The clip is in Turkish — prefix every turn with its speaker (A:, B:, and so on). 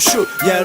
A: shoot. Yeah.